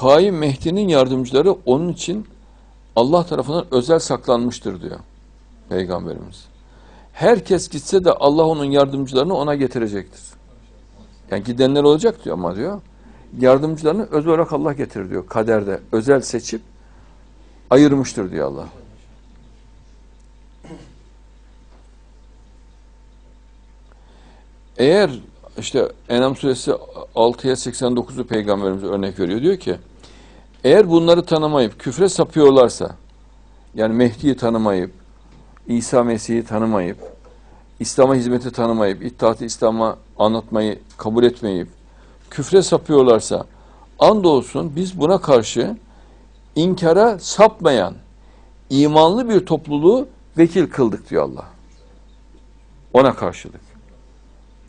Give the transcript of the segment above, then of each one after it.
Kaim Mehdi'nin yardımcıları onun için Allah tarafından özel saklanmıştır diyor Peygamberimiz. Herkes gitse de Allah onun yardımcılarını ona getirecektir. Yani gidenler olacak diyor ama diyor. Yardımcılarını özel olarak Allah getirir diyor. Kaderde özel seçip ayırmıştır diyor Allah. Eğer işte Enam suresi 6'ya 89'u peygamberimize örnek veriyor. Diyor ki eğer bunları tanımayıp küfre sapıyorlarsa yani Mehdi'yi tanımayıp İsa Mesih'i tanımayıp İslam'a hizmeti tanımayıp İttihat-ı İslam'a anlatmayı kabul etmeyip küfre sapıyorlarsa andolsun biz buna karşı inkara sapmayan imanlı bir topluluğu vekil kıldık diyor Allah. Ona karşılık.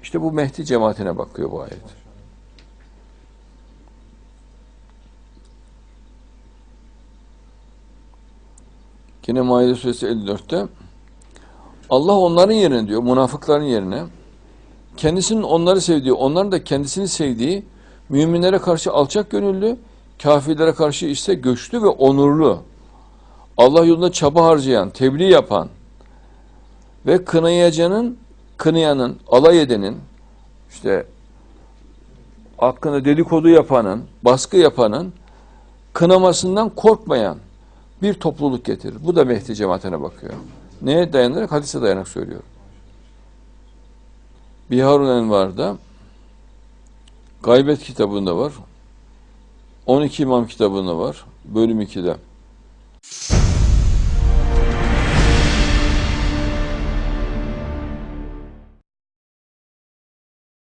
İşte bu Mehdi cemaatine bakıyor bu ayet. Yine Maide suresi 54'te Allah onların yerine diyor, münafıkların yerine kendisinin onları sevdiği, onların da kendisini sevdiği müminlere karşı alçak gönüllü, kafirlere karşı ise güçlü ve onurlu, Allah yolunda çaba harcayan, tebliğ yapan ve kınayacanın, kınayanın, alay edenin, işte hakkında dedikodu yapanın, baskı yapanın kınamasından korkmayan bir topluluk getirir. Bu da Mehdi cemaatine bakıyor. Neye dayanarak? Hadise dayanak söylüyor. Biharun Envar'da Gaybet kitabında var. 12 İmam kitabında var. Bölüm 2'de.